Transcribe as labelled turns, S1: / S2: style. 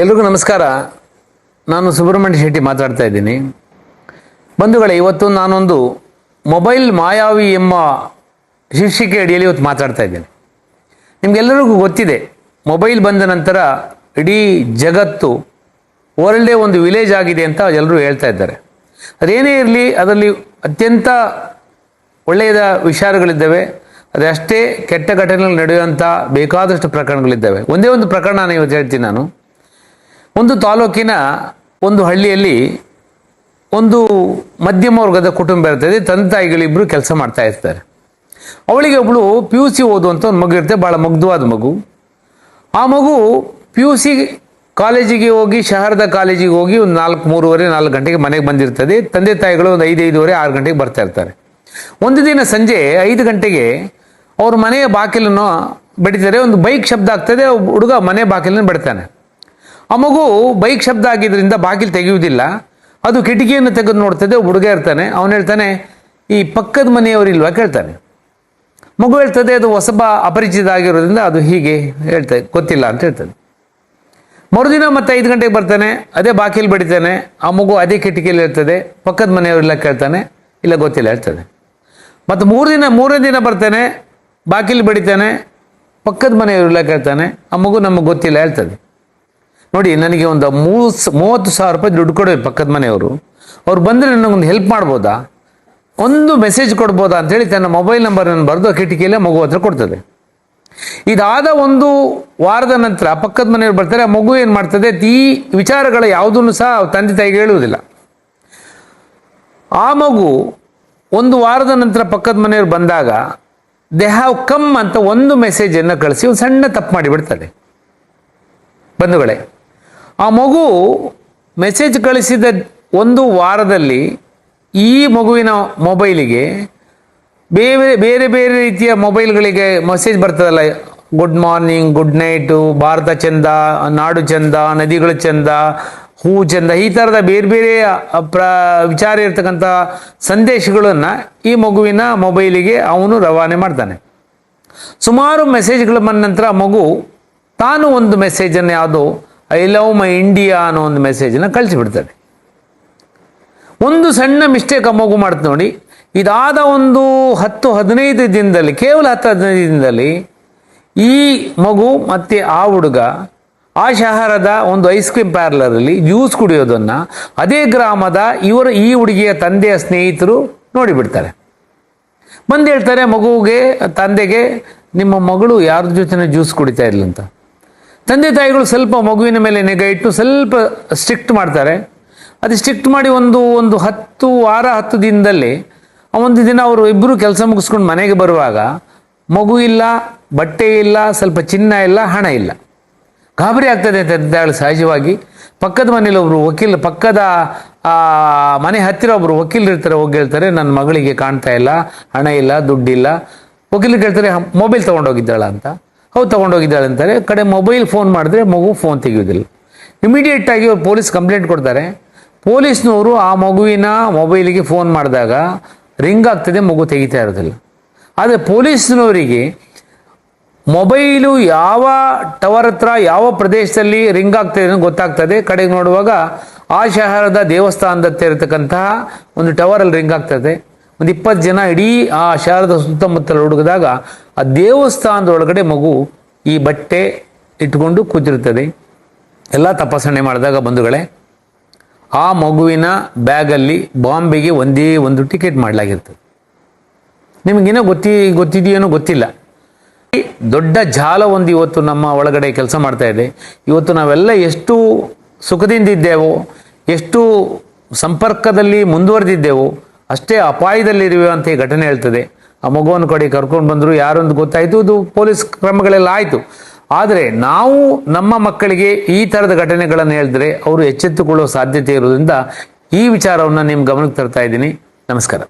S1: ಎಲ್ರಿಗೂ ನಮಸ್ಕಾರ. ನಾನು ಸುಬ್ರಹ್ಮಣ್ಯ ಶೆಟ್ಟಿ ಮಾತಾಡ್ತಾ ಇದ್ದೀನಿ. ಬಂಧುಗಳೇ, ಇವತ್ತು ನಾನೊಂದು ಮೊಬೈಲ್ ಮಾಯಾವಿ ಎಂಬ ಶೀರ್ಷಿಕೆ ಅಡಿಯಲ್ಲಿ ಇವತ್ತು ಮಾತಾಡ್ತಾ ಇದ್ದೇನೆ. ನಿಮಗೆಲ್ಲರಿಗೂ ಗೊತ್ತಿದೆ, ಮೊಬೈಲ್ ಬಂದ ನಂತರ ಇಡೀ ಜಗತ್ತು ವರ್ಲ್ಡೇ ಒಂದು ವಿಲೇಜ್ ಆಗಿದೆ ಅಂತ ಎಲ್ಲರೂ ಹೇಳ್ತಾ ಇದ್ದಾರೆ. ಅದೇನೇ ಇರಲಿ, ಅದರಲ್ಲಿ ಅತ್ಯಂತ ಒಳ್ಳೆಯದ ವಿಚಾರಗಳಿದ್ದಾವೆ ಅದಷ್ಟೇ ಕೆಟ್ಟ ಘಟನೆಗಳು ನಡೆಯುವಂಥ ಬೇಕಾದಷ್ಟು ಪ್ರಕರಣಗಳಿದ್ದಾವೆ. ಒಂದೇ ಒಂದು ಪ್ರಕರಣ ನಾನು ಇವತ್ತು ಹೇಳ್ತೀನಿ ನಾನು. ಒಂದು ತಾಲೂಕಿನ ಒಂದು ಹಳ್ಳಿಯಲ್ಲಿ ಒಂದು ಮಧ್ಯಮ ವರ್ಗದ ಕುಟುಂಬ ಇರ್ತದೆ. ತಂದೆ ತಾಯಿಗಳಿಬ್ಬರು ಕೆಲಸ ಮಾಡ್ತಾ ಇರ್ತಾರೆ. ಅವಳಿಗೆ ಒಬ್ಬಳು ಪಿ ಯು ಸಿ ಓದುವಂಥ ಒಂದು ಮಗು ಇರುತ್ತೆ ಭಾಳ ಮುಗ್ಧವಾದ ಮಗು. ಆ ಮಗು ಪಿ ಯು ಸಿ ಕಾಲೇಜಿಗೆ ಹೋಗಿ, ಶಹರದ ಕಾಲೇಜಿಗೆ ಹೋಗಿ ಒಂದು ನಾಲ್ಕು ಮೂರುವರೆ, ನಾಲ್ಕು ಗಂಟೆಗೆ ಮನೆಗೆ ಬಂದಿರ್ತದೆ. ತಂದೆ ತಾಯಿಗಳು ಒಂದು ಐದು, ಐದುವರೆ, ಆರು ಗಂಟೆಗೆ ಬರ್ತಾ ಇರ್ತಾರೆ. ಒಂದು ದಿನ ಸಂಜೆ ಐದು ಗಂಟೆಗೆ ಅವ್ರ ಮನೆಯ ಬಾಗಿಲನ್ನು ಬಡಿತಾರೆ. ಒಂದು ಬೈಕ್ ಶಬ್ದ ಆಗ್ತದೆ. ಹುಡುಗ ಮನೆ ಬಾಗಿಲನ್ನು ಬಡಿತಾನೆ. ಆ ಮಗು ಬೈಕ್ ಶಬ್ದ ಆಗಿದ್ದರಿಂದ ಬಾಗಿಲು ತೆಗೆಯುವುದಿಲ್ಲ. ಅದು ಕಿಟಕಿಯನ್ನು ತೆಗೆದು ನೋಡ್ತದೆ ಹುಡುಗ ಇರ್ತಾನೆ. ಅವನು ಹೇಳ್ತಾನೆ, ಈ ಪಕ್ಕದ ಮನೆಯವರಿಲ್ವಾ ಕೇಳ್ತಾನೆ. ಮಗು ಹೇಳ್ತದೆ, ಅದು ಹೊಸಬ ಅಪರಿಚಿತ ಆಗಿರೋದ್ರಿಂದ ಅದು ಹೀಗೆ ಹೇಳ್ತದೆ ಗೊತ್ತಿಲ್ಲ ಅಂತ ಹೇಳ್ತದೆ ಮರುದಿನ ಮತ್ತೆ ಐದು ಗಂಟೆಗೆ ಬರ್ತಾನೆ, ಅದೇ ಬಾಕಿಲಿ ಬಡಿತಾನೆ. ಆ ಮಗು ಅದೇ ಕಿಟಕಿಯಲ್ಲಿ ಇರ್ತದೆ, ಪಕ್ಕದ ಮನೆಯವರೆಲ್ಲ ಕೇಳ್ತಾನೆ, ಇಲ್ಲ ಗೊತ್ತಿಲ್ಲ ಹೇಳ್ತದೆ ಮತ್ತು ಮೂರು ದಿನ, ಮೂರನೇ ದಿನ ಬರ್ತಾನೆ ಬಾಕಿಲಿ ಬಡಿತಾನೆ, ಪಕ್ಕದ ಮನೆಯವರೆಲ್ಲ ಕೇಳ್ತಾನೆ. ಆ ಮಗು ನಮಗೆ ಗೊತ್ತಿಲ್ಲ ಹೇಳ್ತದೆ ನೋಡಿ, ನನಗೆ ಒಂದು ಮೂರು ಮೂವತ್ತು ಸಾವಿರ ರೂಪಾಯಿ ದುಡ್ಡು ಕೊಡಬೇಕು ಪಕ್ಕದ ಮನೆಯವರು. ಅವ್ರು ಬಂದರೆ ನನಗೊಂದು ಹೆಲ್ಪ್ ಮಾಡ್ಬೋದಾ? ಒಂದು ಮೆಸೇಜ್ ಕೊಡ್ಬೋದಾ ಅಂತೇಳಿ ತನ್ನ ಮೊಬೈಲ್ ನಂಬರನ್ನು ಬರೆದು ಕಿಟಕಿಯಲ್ಲೇ ಮಗು ಹತ್ರ ಕೊಡ್ತದೆ. ಇದಾದ ಒಂದು ವಾರದ ನಂತರ ಪಕ್ಕದ ಮನೆಯವರು ಬರ್ತಾರೆ, ಆ ಮಗು ಏನು ಮಾಡ್ತದೆ? ಈ ವಿಚಾರಗಳ ಯಾವುದನ್ನು ಸಹ ತಂದೆ ತಾಯಿಗೆ ಹೇಳುವುದಿಲ್ಲ. ಆ ಮಗು ಒಂದು ವಾರದ ನಂತರ ಪಕ್ಕದ ಮನೆಯವರು ಬಂದಾಗ ದೇ ಹ್ಯಾವ್ ಕಮ್ ಅಂತ ಒಂದು ಮೆಸೇಜನ್ನು ಕಳಿಸಿ, ಒಂದು ಸಣ್ಣ ತಪ್ಪು ಮಾಡಿಬಿಡ್ತದೆ. ಬಂಧುಗಳೇ ಆ ಮಗು ಮೆಸೇಜ್ ಕಳಿಸಿದ ಒಂದು ವಾರದಲ್ಲಿ ಈ ಮಗುವಿನ ಮೊಬೈಲಿಗೆ ಬೇರೆ ಬೇರೆ ಬೇರೆ ರೀತಿಯ ಮೊಬೈಲ್ಗಳಿಗೆ ಮೆಸೇಜ್ ಬರ್ತದಲ್ಲ. Good morning good night Bharat ಚಂದ, ನಾಡು ಚಂದ, ನದಿಗಳು ಚಂದ, ಹೂ ಚಂದ, ಈ ಥರದ ಬೇರೆ ಬೇರೆ ಪ್ರ, ವಿಚಾರ ಇರ್ತಕ್ಕಂಥ ಸಂದೇಶಗಳನ್ನು ಈ ಮಗುವಿನ ಮೊಬೈಲಿಗೆ ಅವನು ರವಾನೆ ಮಾಡ್ತಾನೆ. ಸುಮಾರು ಮೆಸೇಜ್ಗಳು ಬಂದ ನಂತರ ಮಗು ತಾನು ಒಂದು ಮೆಸೇಜನ್ನು ಯಾವುದೋ ಐ ಲವ್ ಮೈ ಇಂಡಿಯಾ ಅನ್ನೋ ಒಂದು ಮೆಸೇಜನ್ನು ಕಳಿಸಿಬಿಡ್ತಾರೆ ಒಂದು ಸಣ್ಣ ಮಿಸ್ಟೇಕ್ ಮಗು ಮಾಡ್ತು ನೋಡಿ, ಇದಾದ ಒಂದು ಹತ್ತು ಹದಿನೈದು ದಿನದಲ್ಲಿ, ಕೇವಲ ಹತ್ತು ಹದಿನೈದು ದಿನದಲ್ಲಿ ಈ ಮಗು ಮತ್ತು ಆ ಹುಡುಗ ಆ ಶಹರದ ಒಂದು ಐಸ್ ಕ್ರೀಮ್ ಪಾರ್ಲರಲ್ಲಿ ಜ್ಯೂಸ್ ಕುಡಿಯೋದನ್ನು ಅದೇ ಗ್ರಾಮದ ಇವರ ಈ ಹುಡುಗಿಯ ತಂದೆಯ ಸ್ನೇಹಿತರು ನೋಡಿಬಿಡ್ತಾರೆ. ಬಂದು ಹೇಳ್ತಾರೆ ಮಗುವಿಗೆ ತಂದೆಗೆ ನಿಮ್ಮ ಮಗಳು ಯಾರ ಜೊತೆನೇ ಜ್ಯೂಸ್ ಕುಡಿತಾ ಇರಲಿ ಅಂತ. ತಂದೆ ತಾಯಿಗಳು ಸ್ವಲ್ಪ ಮಗುವಿನ ಮೇಲೆ ನಿಗಾ ಇಟ್ಟು ಸ್ವಲ್ಪ ಸ್ಟ್ರಿಕ್ಟ್ ಮಾಡ್ತಾರೆ. ಅದು ಸ್ಟ್ರಿಕ್ಟ್ ಮಾಡಿ ಒಂದು ಒಂದು ಹತ್ತು, ವಾರ, ಹತ್ತು ದಿನದಲ್ಲಿ ಒಂದು ದಿನ ಅವರು ಇಬ್ಬರು ಕೆಲಸ ಮುಗಿಸ್ಕೊಂಡು ಮನೆಗೆ ಬರುವಾಗ ಮಗು ಇಲ್ಲ, ಬಟ್ಟೆ ಇಲ್ಲ, ಸ್ವಲ್ಪ ಚಿನ್ನ ಇಲ್ಲ, ಹಣ ಇಲ್ಲ. ಗಾಬರಿ ಆಗ್ತದೆ ತಂದೆ ಸಹಜವಾಗಿ. ಪಕ್ಕದ ಮನೇಲಿ ಒಬ್ಬರು ವಕೀಲ, ಪಕ್ಕದ ಮನೆ ಹತ್ತಿರ ಒಬ್ಬರು ವಕೀಲರು ಇರ್ತಾರೆ ಹೋಗಿ ಹೇಳ್ತಾರೆ, ನನ್ನ ಮಗಳಿಗೆ ಕಾಣ್ತಾ ಇಲ್ಲ, ಹಣ ಇಲ್ಲ, ದುಡ್ಡಿಲ್ಲ. ವಕೀಲರು ಕೇಳ್ತಾರೆ ಮೊಬೈಲ್ ತೊಗೊಂಡೋಗಿದ್ದಾಳ? ಅಂತ. ಹೌದು ತೊಗೊಂಡೋಗಿದ್ದಾಳೆ ಅಂತಾರೆ ಕಡೆ ಮೊಬೈಲ್ ಫೋನ್ ಮಾಡಿದ್ರೆ ಮಗು ಫೋನ್ ತೆಗೆಯೋದಿಲ್ಲ ಇಮಿಡಿಯೇಟ್ ಆಗಿ ಅವ್ರು ಪೊಲೀಸ್ ಕಂಪ್ಲೇಂಟ್ ಕೊಡ್ತಾರೆ. ಪೊಲೀಸ್ನವರು ಆ ಮಗುವಿನ ಮೊಬೈಲಿಗೆ ಫೋನ್ ಮಾಡಿದಾಗ ರಿಂಗ್ ಆಗ್ತದೆ, ಮಗು ತೆಗಿತಾ ಇರೋದಿಲ್ಲ. ಆದರೆ ಪೊಲೀಸ್ನವರಿಗೆ ಮೊಬೈಲು ಯಾವ ಟವರ್ ಹತ್ರ, ಯಾವ ಪ್ರದೇಶದಲ್ಲಿ ರಿಂಗ್ ಆಗ್ತದೆ ಅನ್ನೋ ಗೊತ್ತಾಗ್ತದೆ. ಕಡೆಗೆ ನೋಡುವಾಗ ಆ ಶಹರದ ದೇವಸ್ಥಾನದ ಇರತಕ್ಕಂತಹ ಒಂದು ಟವರಲ್ಲಿ ರಿಂಗ್ ಆಗ್ತದೆ. ಒಂದು ಇಪ್ಪತ್ತು ಜನ ಇಡೀ ಆ ಶಾರದ ಸುತ್ತಮುತ್ತಲು ಹುಡುಕಿದಾಗ ಆ ದೇವಸ್ಥಾನದ ಒಳಗಡೆ ಮಗು ಈ ಬಟ್ಟೆ ಇಟ್ಕೊಂಡು ಕೂತಿರ್ತದೆ ಎಲ್ಲ ತಪಾಸಣೆ ಮಾಡಿದಾಗ ಬಂಧುಗಳೇ, ಆ ಮಗುವಿನ ಬ್ಯಾಗಲ್ಲಿ ಬಾಂಬೆಗೆ ಒಂದೇ ಒಂದು ಟಿಕೆಟ್ ಮಾಡಲಾಗಿರ್ತದೆ ನಿಮಗೇನೋ ಗೊತ್ತಿ, ಗೊತ್ತಿದೆಯೇನೋ ಗೊತ್ತಿಲ್ಲ. ದೊಡ್ಡ ಜಾಲ ಒಂದು ಇವತ್ತು ನಮ್ಮ ಒಳಗಡೆ ಕೆಲಸ ಮಾಡ್ತಾ ಇದೆ. ಇವತ್ತು ನಾವೆಲ್ಲ ಎಷ್ಟು ಸುಖದಿಂದ ಇದ್ದೇವೋ, ಎಷ್ಟು ಸಂಪರ್ಕದಲ್ಲಿ ಮುಂದುವರೆದಿದ್ದೇವೋ ಅಷ್ಟೇ ಅಪಾಯದಲ್ಲಿರುವೆ ಅಂತ ಈ ಘಟನೆ ಹೇಳ್ತದೆ. ಆ ಮಗುವನ್ನು ಕಡೆ ಕರ್ಕೊಂಡು ಬಂದರು ಯಾರೊಂದು ಗೊತ್ತಾಯಿತು, ಇದು ಪೊಲೀಸ್ ಕ್ರಮಗಳೆಲ್ಲ ಆಯಿತು. ಆದರೆ ನಾವು ನಮ್ಮ ಮಕ್ಕಳಿಗೆ ಈ ಥರದ ಘಟನೆಗಳನ್ನು ಹೇಳಿದ್ರೆ ಅವರು ಎಚ್ಚೆತ್ತುಕೊಳ್ಳುವ ಸಾಧ್ಯತೆ ಇರೋದ್ರಿಂದ ಈ ವಿಚಾರವನ್ನು ನಿಮ್ಮ ಗಮನಕ್ಕೆ ತರ್ತಾ ಇದ್ದೀನಿ. ನಮಸ್ಕಾರ.